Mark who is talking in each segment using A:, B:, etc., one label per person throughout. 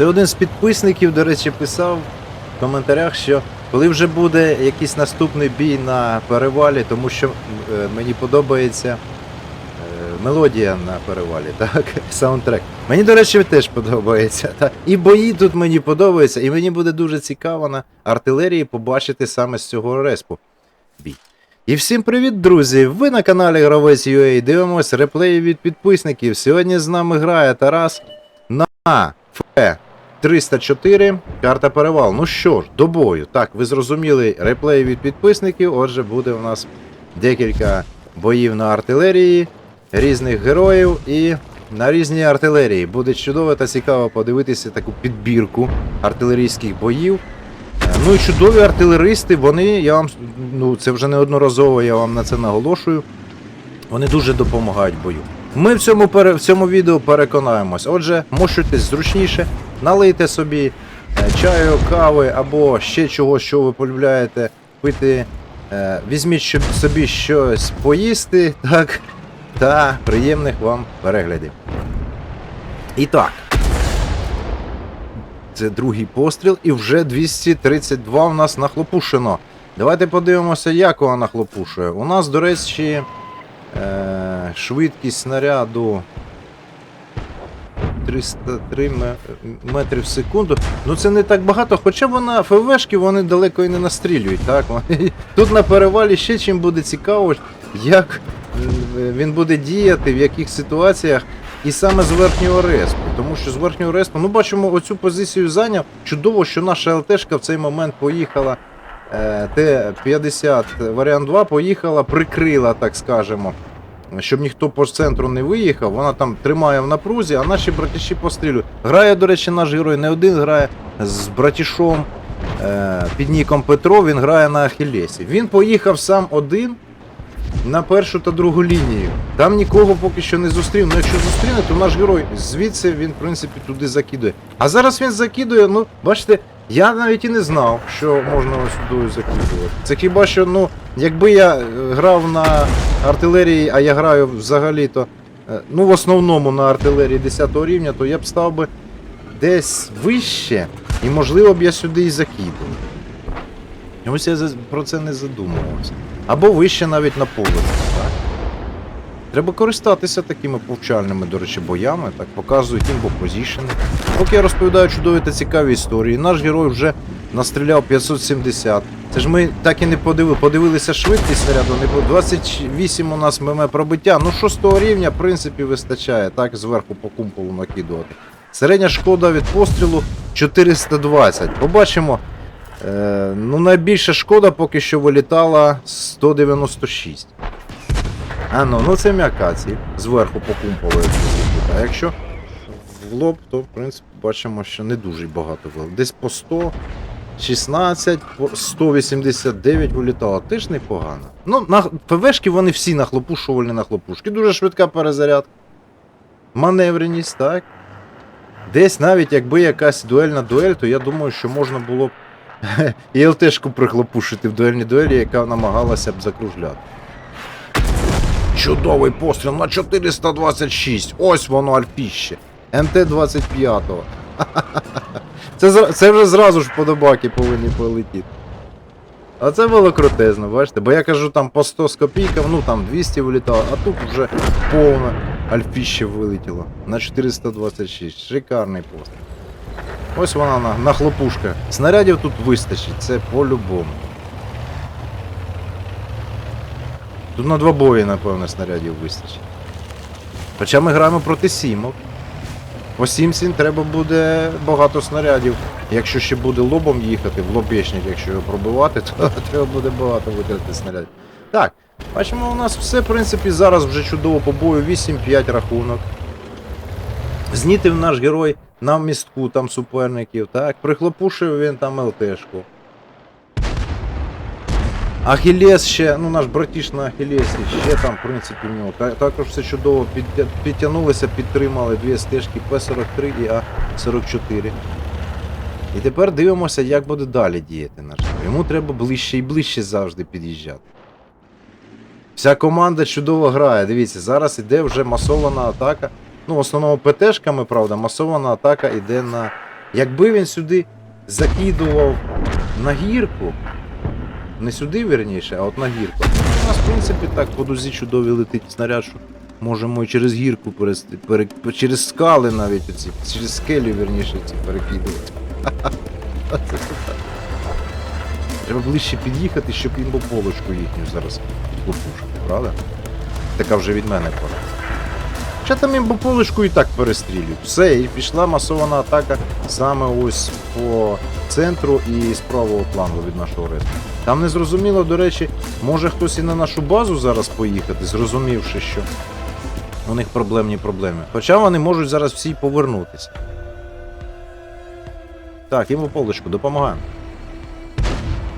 A: Це один з підписників, до речі, писав в коментарях, що коли вже буде якийсь наступний бій на перевалі, тому що е, мені подобається е, мелодія на перевалі, так, саундтрек. Мені, до речі, теж подобається. Та. І бої тут мені подобаються, і мені буде дуже цікаво на артилерії побачити саме з цього респу бій. І всім привіт, друзі! Ви на каналі Гравець UA дивимось реплеї від підписників. Сьогодні з нами грає Тарас на Ф 304. Карта перевал. Ну що ж, до бою. Так, ви зрозуміли реплеї від підписників. Отже, буде у нас декілька боїв на артилерії, різних героїв і на різній артилерії. Буде чудово та цікаво подивитися таку підбірку артилерійських боїв. Е, Ну і чудові артилеристи, вони, я вам, ну це вже неодноразово, я вам на це наголошую. Вони дуже допомагають бою. Ми в цьому, в цьому відео переконаємось. Отже, мощуйтесь зручніше, налийте собі е, чаю, кави або ще чогось, що ви полюбляєте пити. Е, Візьміть собі щось поїсти, так, та приємних вам переглядів. І так. Це другий постріл, і вже 232 в нас нахлопушено. Давайте подивимося, як вона нахлопушує. У нас, до речі, е, швидкість снаряду 303 ме- метрів в секунду. Ну це не так багато, хоча вона ФВшки вони далеко і не настрілюють. Так? Тут на перевалі ще чим буде цікаво, як він буде діяти, в яких ситуаціях. І саме з верхнього респу, тому що з верхнього респу, ну бачимо, оцю позицію зайняв. Чудово, що наша ЛТшка в цей момент поїхала. е, Т-50 варіант 2 поїхала, прикрила, так скажемо. Щоб ніхто по центру не виїхав, вона там тримає в напрузі, а наші братіші пострілюють. Грає, до речі, наш герой не один грає з братішом е, під ніком Петро, він грає на Ахілесі. Він поїхав сам один на першу та другу лінію. Там нікого поки що не зустрів. Ну якщо зустріне, то наш герой звідси він, в принципі, туди закидує. А зараз він закидує, ну, бачите, я навіть і не знав, що можна сюди закидувати. Це хіба що, ну, якби я е, грав на артилерії, а я граю взагалі-то, е, ну, в основному на артилерії 10 рівня, то я б став би десь вище, і можливо б я сюди і закидував. Ось я про це не задумувався. Або вище навіть на поле. Так? Треба користатися такими повчальними, до речі, боями, так показують імбо-позішени. Поки я розповідаю чудові та цікаві історії, наш герой вже настріляв 570. Це ж ми так і не подивили, подивилися швидкість снаряду, не було. 28 у нас ММ пробиття. Ну 6 рівня, в принципі, вистачає, так, зверху по кумполу накидувати. Середня шкода від пострілу 420. Побачимо. Е, ну, найбільша шкода поки що вилітала 196. А ну, ну це м'яка ціль. Зверху по кумполу. якщо зробити. А якщо в лоб, то в принципі бачимо, що не дуже багато вилетіло. Десь по 116, по 189 вилітало. Теж непогано. Ну, на ПВшки вони всі нахлопушувальні нахлопушки. Дуже швидка перезарядка. Маневреність, так. Десь навіть якби якась дуельна дуель, то я думаю, що можна було б і ЛТшку прихлопушити в дуельній дуелі, яка намагалася б закружляти. Чудовий постріл на 426. Ось воно альфіще. МТ-25. Це, це вже зразу ж подобаки повинні полетіти. А це було крутезно, бачите? Бо я кажу там по 100 з копійками, ну там 200 вилітало, а тут вже повне альфіще вилетіло. На 426. Шикарний постріл. Ось вона на, на хлопушка. Снарядів тут вистачить, це по-любому. Тут на два бої, напевно, снарядів вистачить. Хоча ми граємо проти сімок. По сімсін треба буде багато снарядів. Якщо ще буде лобом їхати, в лобешник, якщо його пробивати, то треба буде багато витратити снарядів. Так, бачимо, у нас все, в принципі, зараз вже чудово по бою 8-5 рахунок. Знітив наш герой на містку там суперників, так, прихлопушив він там ЛТшку. Ахілес ще, ну наш братіш на Ахілесі, ще там, в принципі, в нього. Та- Також все чудово підтя- підтягнулися, підтримали дві стежки П-43 і А-44. І тепер дивимося, як буде далі діяти наш. Йому треба ближче і ближче завжди під'їжджати. Вся команда чудово грає. Дивіться, зараз іде вже масована атака. Ну, в основному ПТшками, правда, масована атака йде на Якби він сюди закидував на гірку, не сюди вірніше, а от на гірку. У нас, в принципі, так по дузі чудові летить снаряд, що можемо і через гірку перести, пере, через скали навіть оці, через скелю, вірніше, ці перекидувати. Треба ближче під'їхати, щоб імбополочку їхню зараз підлопушити, правда? Така вже від мене пора. Хоча там імбополочку і так перестрілюють. Все, і пішла масована атака саме ось по центру і з правого плану від нашого рейду. Там не зрозуміло, до речі, може хтось і на нашу базу зараз поїхати, зрозумівши, що у них проблемні проблеми. Хоча вони можуть зараз всі повернутися. Так, імбополочку, допомагаємо.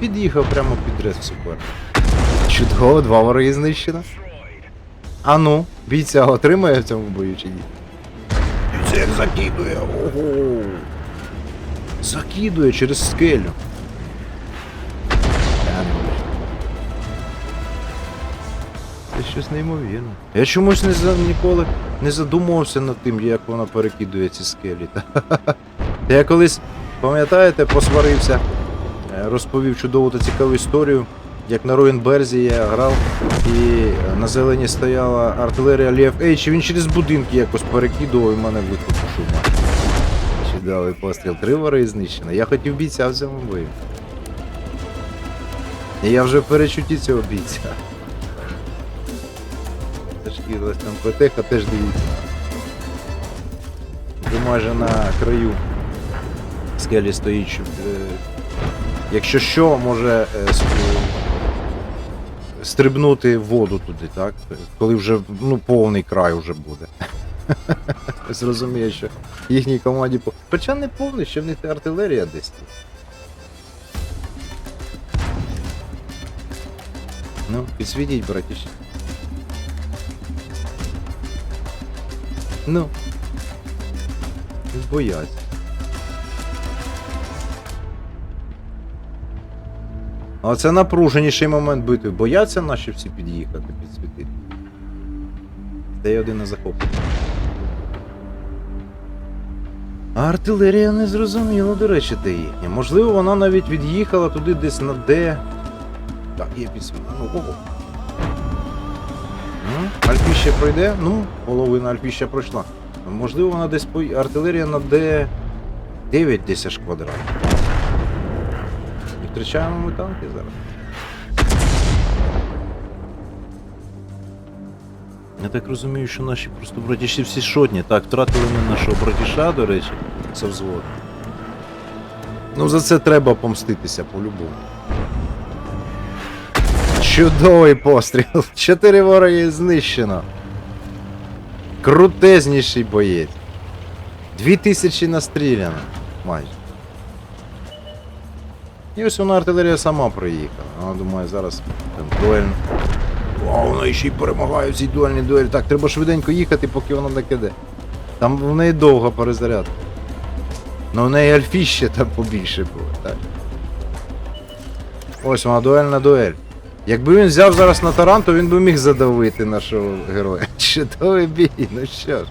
A: Під'їхав прямо під рез супер. Чудово, два вороги знищено. А ну, бійця отримає в цьому бою чи ні? Як закидує. Ого. Закидує через скелю. Ну. Це щось неймовірне. Я чомусь не за, ніколи не задумувався над тим, як вона перекидує ці скелі. Я колись, пам'ятаєте, посварився, е, розповів чудову та цікаву історію. Як на Роїнберзі я грав, і на зелені стояла артилерія Лєв Ейч, він через будинки якось перекидував і мене викликав. Чудовий постріл. Три вори знищено. Я хотів бійця в цьому бою. І я вже в перечутті цього бійця. Зашкірилась там ПТХ, теж дивіться. Майже на краю скелі стоїть, е, Якщо що, може е, стрибнути в воду туди, так? Коли вже ну, повний край вже буде. Зрозуміє, що їхній команді. Хоча не повний, ще в них артилерія десь. тут. Ну, підсвітіть, братіще. Ну. Бояться. А це напруженіший момент битви. Бояться наші всі під'їхати, підсвітити. Де й один не захоплений. А артилерія не зрозуміла, до речі, де їхня. Можливо, вона навіть від'їхала туди десь на де. Так, є підсвітлення. Ну. Ну, Альпіща пройде? Ну, половина Альпіща пройшла. Можливо, вона десь по... артилерія на Д 9 десь аж квадрат. Втрачаємо ми танки зараз. Я так розумію, що наші просто братіші всі шотні. Так, втратили ми нашого братіша, до речі, це взвод. Ну за це треба помститися по-любому. Чудовий постріл! Чотири вороги знищено. Крутезніший боєць. Дві тисячі настріляно. Майже. І ось вона артилерія сама приїхала. Вона думає, зараз там дуель. Вау, вона ще й перемагає в цій дуельній дуелі. Так, треба швиденько їхати, поки вона накиде. Там в неї довга перезарядка. Ну в неї альфіще там побільше було, так. Ось вона дуельна дуель. Якби він взяв зараз на таран, то він би міг задавити нашого героя. Чудовий бій, ну що ж.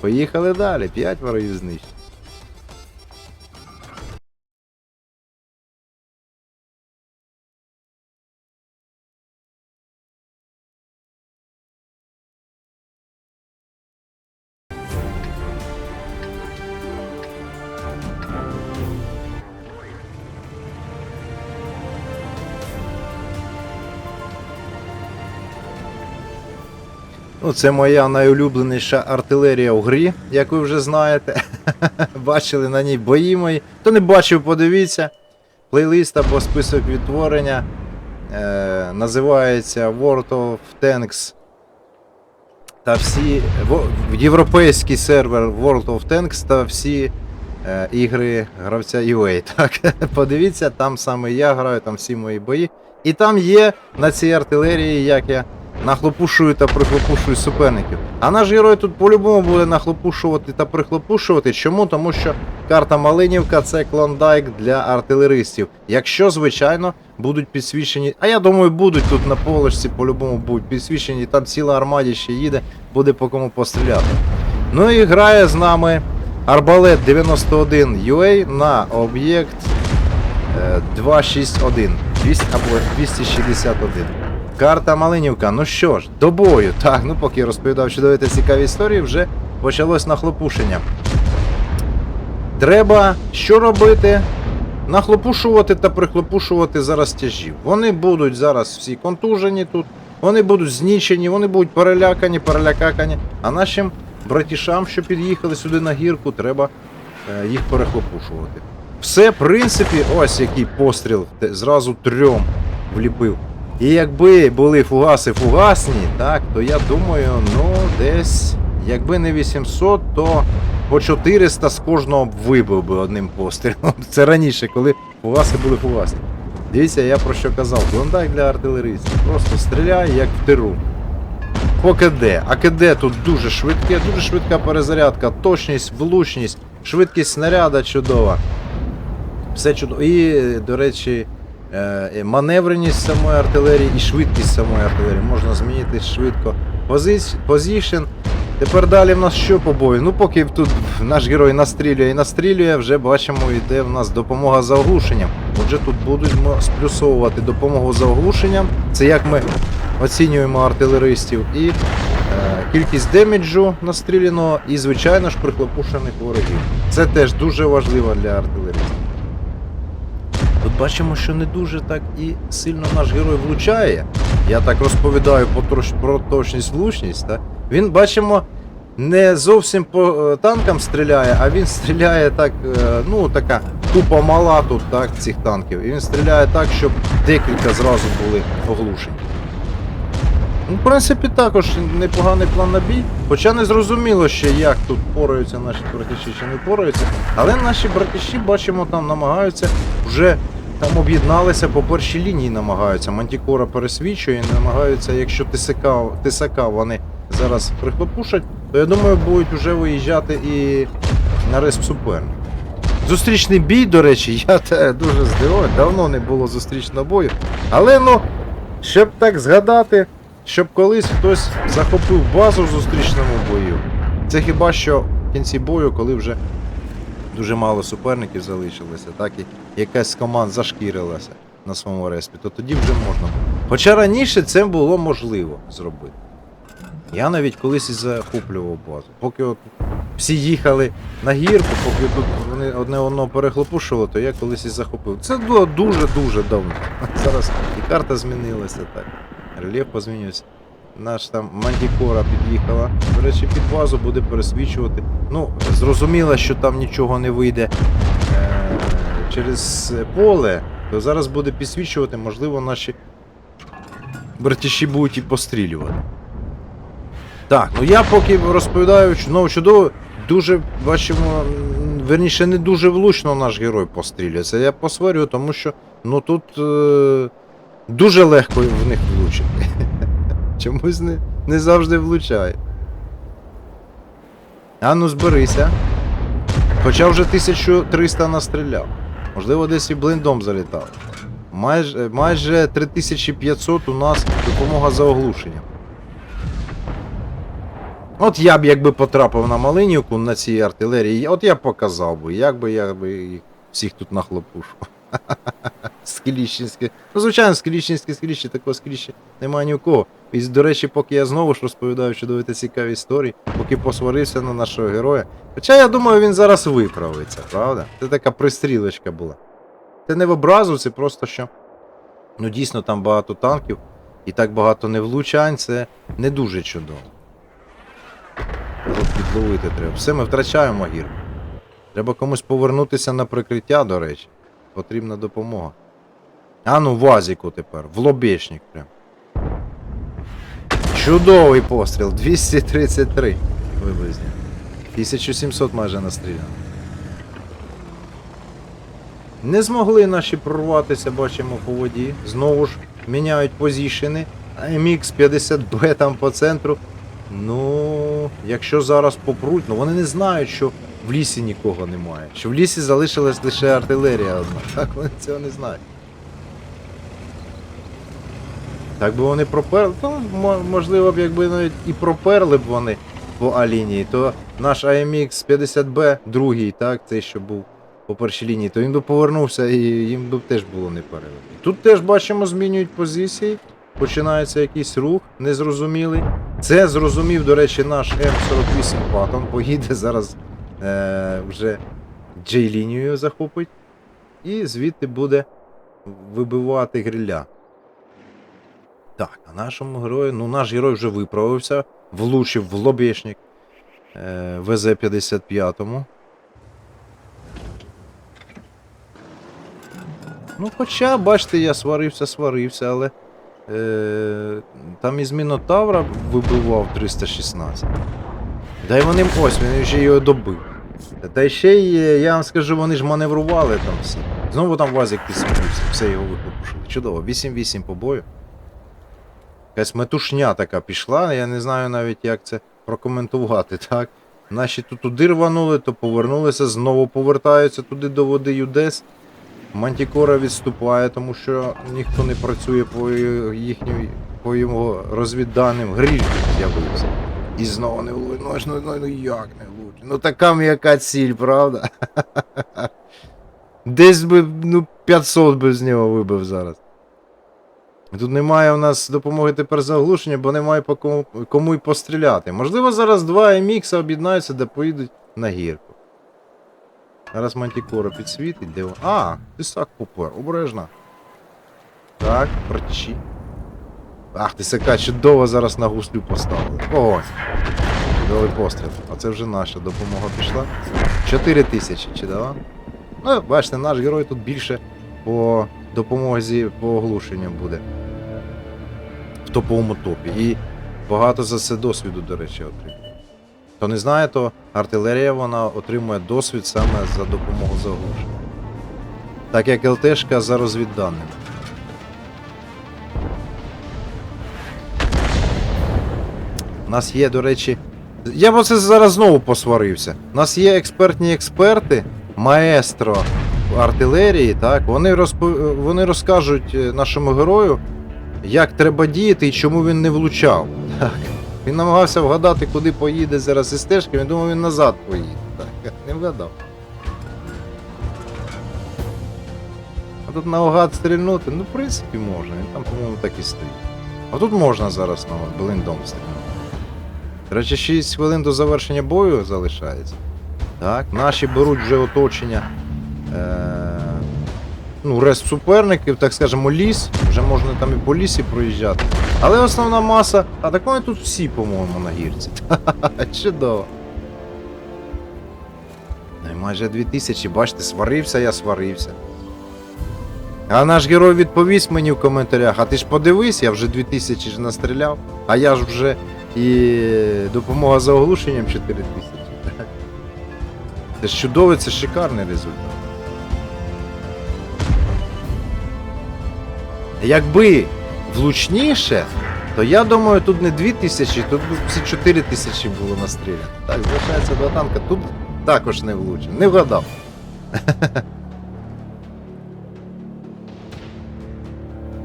A: Поїхали далі, п'ять ворогів знищено. Ну, це моя найулюбленіша артилерія в грі, як ви вже знаєте. Бачили на ній бої мої. Хто не бачив, подивіться. Плейлист або список відтворення е, називається World of Tanks. Та всі. Європейський сервер World of Tanks та всі е, ігри гравця UA. Так, подивіться, там саме я граю, там всі мої бої. І там є на цій артилерії, як я нахлопушую та прихлопушую суперників. А наш герой тут по-любому буде нахлопушувати та прихлопушувати. Чому? Тому що карта Малинівка це клондайк для артилеристів. Якщо, звичайно, будуть підсвічені. А я думаю, будуть тут на полочці, по-любому будуть підсвічені, там ціла армаді ще їде, буде по кому постріляти. Ну і грає з нами Арбалет 91 UA на об'єкт е, 261 200, або 261. Карта Малинівка. Ну що ж, до бою. Так, ну поки я розповідав чудові та цікаві історії, вже почалось нахлопушення. Треба що робити? Нахлопушувати та прихлопушувати зараз тяжів. Вони будуть зараз всі контужені тут, вони будуть знічені, вони будуть перелякані, перелякакані. А нашим братішам, що під'їхали сюди на гірку, треба е, їх перехлопушувати. Все, в принципі, ось який постріл зразу трьом вліпив. І якби були фугаси фугасні, так, то я думаю, ну десь, якби не 800, то по 400 з кожного б вибив би одним пострілом. Це раніше, коли фугаси були фугасні. Дивіться, я про що казав. Клондайк для артилеристів. Просто стріляє як в тиру. По КД. А КД тут дуже швидке, дуже швидка перезарядка, точність, влучність, швидкість снаряда чудова. Все чудово. І, до речі, маневреність самої артилерії і швидкість самої артилерії. Можна змінити швидко. Позішн. Тепер далі в нас що по бою? Ну, поки тут наш герой настрілює і настрілює, вже бачимо, йде в нас допомога за оглушенням. Отже, тут будемо сплюсовувати допомогу за оглушенням. Це як ми оцінюємо артилеристів. І е, кількість деміджу настріляного, і, звичайно ж, прихлопушених ворогів. Це теж дуже важливо для артилеристів. Бачимо, що не дуже так і сильно наш герой влучає. Я так розповідаю по про точність влучність. Так? Він бачимо. Не зовсім по е, танкам стріляє, а він стріляє так, е, ну така тупо мала тут так, цих танків. І він стріляє так, щоб декілька зразу були оглушені. Ну, в принципі, також непоганий план на бій. Хоча не зрозуміло ще, як тут пораються наші братіші чи не пораються. Але наші братіші, бачимо, там намагаються вже там об'єдналися по першій лінії намагаються. Мантікора пересвічує, намагаються, якщо тисака, тисака вони зараз прихлопушать, то я думаю, будуть вже виїжджати і на риск суперник. Зустрічний бій, до речі, я те дуже здивований, давно не було зустрічного бою. Але ну, щоб так згадати, щоб колись хтось захопив базу в зустрічному бою. Це хіба що в кінці бою, коли вже дуже мало суперників залишилося, так і якась з команд зашкірилася на своєму респі, то тоді вже можна. Хоча раніше це було можливо зробити. Я навіть колись і захоплював базу. Поки от всі їхали на гірку, поки тут вони одне одного перехлопушували, то я колись і захопив. Це було дуже-дуже давно. Зараз і карта змінилася так. Рельєф позмінювався. Наш там Мандікора під'їхала. До речі, під базу буде пересвічувати. Ну, зрозуміло, що там нічого не вийде е- через поле, то зараз буде підсвічувати, можливо, наші братіші будуть і пострілювати. Так, ну я поки розповідаю, ну, чудово, дуже бачимо, верніше, не дуже влучно наш герой пострілює. Це я посварю, тому що ну тут е- дуже легко в них влучити. Чомусь не, не завжди влучає. А ну зберися. Хоча вже 1300 настріляв. Можливо, десь і блиндом залітав. Майже, майже 3500 у нас допомога за оглушенням. От я б якби потрапив на Малинівку на цій артилерії, от я б показав би, як би я би всіх тут нахлопушив. Скеліщенське. Ну, звичайно, скеліщенське скеліще, такого скеліща немає ні у кого. І, до речі, поки я знову ж розповідаю чудові та цікаві історії, поки посварився на нашого героя. Хоча я думаю, він зараз виправиться, правда? Це така пристрілочка була. Це не в образу, це просто що. Ну, дійсно, там багато танків і так багато невлучань, це не дуже чудово. Підловити треба. Все, ми втрачаємо гірку. Треба комусь повернутися на прикриття, до речі. Потрібна допомога. А ну, вазіку тепер, в лобешник прям. Чудовий постріл, 233 виблизні. 1700 майже настріляно. Не змогли наші прорватися, бачимо по воді. Знову ж міняють позішени. MX 50B там по центру. Ну, якщо зараз попруть, ну вони не знають, що в лісі нікого немає. Що в лісі залишилась лише артилерія одна. Так вони цього не знають. Так би вони проперли. Ну, можливо б, якби навіть і проперли б вони по А-лінії, то наш AMX 50B, другий, так, цей, що був по першій лінії, то він би повернувся і їм би теж було не переведено. Тут теж бачимо, змінюють позиції. Починається якийсь рух незрозумілий. Це зрозумів, до речі, наш М48 Паттон. Поїде зараз е, вже J-лінію захопить. І звідти буде вибивати гриля. Так, а нашому герою, ну наш герой вже виправився, влучив в лобешник е, ВЗ-55. Ну, хоча, бачите, я сварився, сварився, але е, там із Мінотавра вибивав 316. Да й вони ось, він вже його добив. Та ще й, е, я вам скажу, вони ж маневрували там всі. Знову там Вазик підсмілився, все його вихлопушили. Чудово, 8-8 по бою. Якась метушня така пішла, я не знаю навіть, як це прокоментувати, так? Наші тут туди рванули, то повернулися, знову повертаються туди до води Юдес. Мантікора відступає, тому що ніхто не працює по їхній, по його розвідданим. Гріль з'явився. І знову не влучить. Ну, ну, ну, ну як не влучить? Ну така м'яка ціль, правда? Десь би ну, 500 би з нього вибив зараз. Тут немає у нас допомоги тепер заглушення, бо немає по кому, кому й постріляти. Можливо, зараз два MX об'єднаються, де поїдуть на гірку. Зараз Мантікора підсвітить, де. А, тисак попер, обережно. Так, протічі. Ах, тисака чудово зараз на гуслю поставили. Ось. Чудовий постріл. А це вже наша допомога пішла. 4 тисячі, чудово. Ну, бачите, наш герой тут більше по допомозі по оглушенню буде. В топовому топі. І багато за це досвіду, до речі, отримує. Хто не знає, то артилерія вона отримує досвід саме за допомогою заглушення. Так як ЛТшка за розвідданими. У нас є, до речі. Я б оце зараз знову посварився. У нас є експертні експерти, маестро артилерії, так? Вони, розпо... вони розкажуть е, нашому герою, як треба діяти і чому він не влучав. Так. Він намагався вгадати, куди поїде зараз із стежки, він думав, він назад поїде. Так, не вгадав. А тут наугад стрільнути, ну, в принципі, можна. Він там, по-моєму, так і стоїть. А тут можна зараз на блиндом стрільнути. До речі, 6 хвилин до завершення бою залишається. Так, наші беруть вже оточення. Е- ну, рест суперників, так скажемо, ліс. Вже можна там і по лісі проїжджати. Але основна маса. А так вони тут всі, по-моєму, на гірці. Чудово. Ну і майже 2000, бачите, сварився, я сварився. А наш герой відповість мені в коментарях, а ти ж подивись, я вже 2000 ж настріляв, а я ж вже і допомога за оглушенням 4000. Це ж чудовий, це шикарний результат. Якби влучніше, то я думаю, тут не 2000, тут б всі 4000 було настріляно. Так, залишається два танка, тут також не влучив. Не вгадав.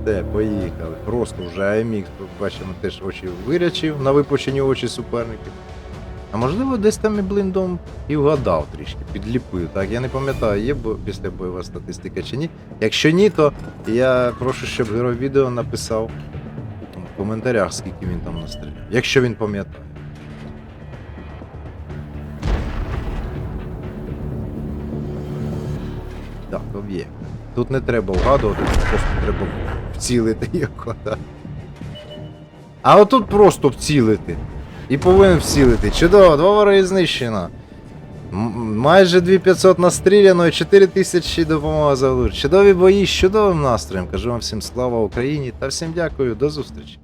A: Все, поїхали. Просто вже AMX, бачимо, теж очі вирячив на випучені очі суперників. А можливо, десь там і блиндом і вгадав трішки, підліпив. Так, я не пам'ятаю, є після бойова статистика чи ні. Якщо ні, то я прошу, щоб герой відео написав в коментарях, скільки він там настріляв. Якщо він пам'ятає. Так, об'єкт. Тут не треба вгадувати, тут просто треба вцілити його. Так. А отут просто вцілити. І повинен всілити. Чудово, два вороги знищено. Майже 2500 настріляно і 4000 допомога за. Чудові бої з чудовим настроєм. Кажу вам всім слава Україні та всім дякую, до зустрічі.